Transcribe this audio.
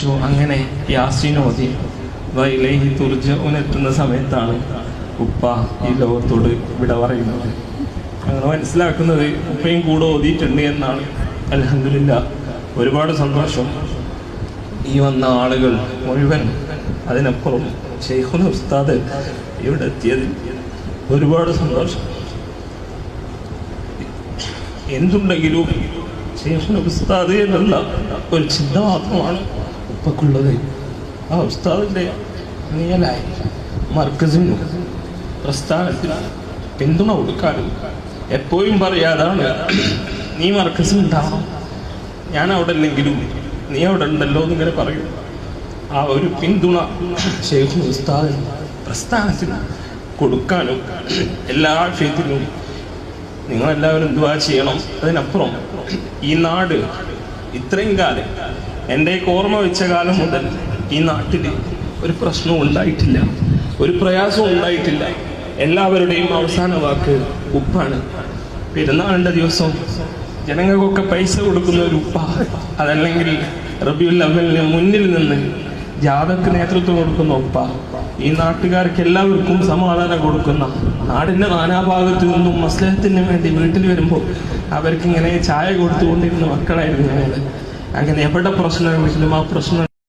മരിച്ചു അങ്ങനെ യാസിനോതി വൈലേഹി തുർജ ഉനെത്തുന്ന സമയത്താണ് ഉപ്പ ഈ ലോകത്തോട് വിട പറയുന്നത്. അങ്ങനെ മനസ്സിലാക്കുന്നത് ഉപ്പയും കൂടെ ഓതിയിട്ടുണ്ട് എന്നാണ്. അലഹമില്ല ഒരുപാട് സന്തോഷം. ഈ വന്ന ആളുകൾ മുഴുവൻ അതിനപ്പുറം ഷെയ്ഖുന ഉസ്താദ് ഇവിടെ എത്തിയതിൽ ഒരുപാട് സന്തോഷം. എന്തുണ്ടെങ്കിലും ഷെയ്ഖുന ഉസ്താദ് എന്നുള്ള ഒരു ചിന്ത മാത്രമാണ് ഉപ്പക്കുള്ളത് ആ ഉസ്താദിന്റെ നിയലായി മർക്കസിനും പ്രസ്ഥാനത്തിന് പിന്തുണ കൊടുക്കാനും എപ്പോഴും പറയാതാണ് നീ മർക്കസിൽ ഉണ്ടാവണം ഞാൻ അവിടെ ഇല്ലെങ്കിലും നീ അവിടെ ഉണ്ടല്ലോ എന്നിങ്ങനെ പറയും. ആ ഒരു പിന്തുണ ഷെയ്ഖ് ഉസ്താദ് പ്രസ്ഥാനത്തിന് കൊടുക്കാനും എല്ലാ വിഷയത്തിലും നിങ്ങളെല്ലാവരും എന്തുവാ ചെയ്യണം. അതിനപ്പുറം ഈ നാട് ഇത്രയും കാലം എന്റെയൊക്കെ ഓർമ്മ വെച്ച കാലം മുതൽ ഈ നാട്ടിൽ ഒരു പ്രശ്നവും ഉണ്ടായിട്ടില്ല. ഒരു പ്രയാസവും ഉണ്ടായിട്ടില്ല. എല്ലാവരുടെയും അവസാന വാക്ക് ഉപ്പാണ്. പെരുന്നാളിന്റെ ദിവസം ജനങ്ങൾക്കൊക്കെ പൈസ കൊടുക്കുന്ന ഒരു ഉപ്പ. അതല്ലെങ്കിൽ റബിയുൽ അവലിന് മുന്നിൽ നിന്ന് ജാഥക്ക് നേതൃത്വം കൊടുക്കുന്ന ഉപ്പ. ഈ നാട്ടുകാർക്ക് എല്ലാവർക്കും സമാധാനം കൊടുക്കുന്ന നാടിന്റെ നാനാഭാഗത്തു നിന്നും മസ്ലഹത്തിന് വേണ്ടി വീട്ടിൽ വരുമ്പോൾ അവർക്കിങ്ങനെ ചായ കൊടുത്തുകൊണ്ടിരുന്ന മക്കളായിരുന്നു ഞങ്ങൾ അങ്ങനെ എവിടെ പ്രശ്നമുണ്ടെങ്കിലും ആ പ്രശ്നം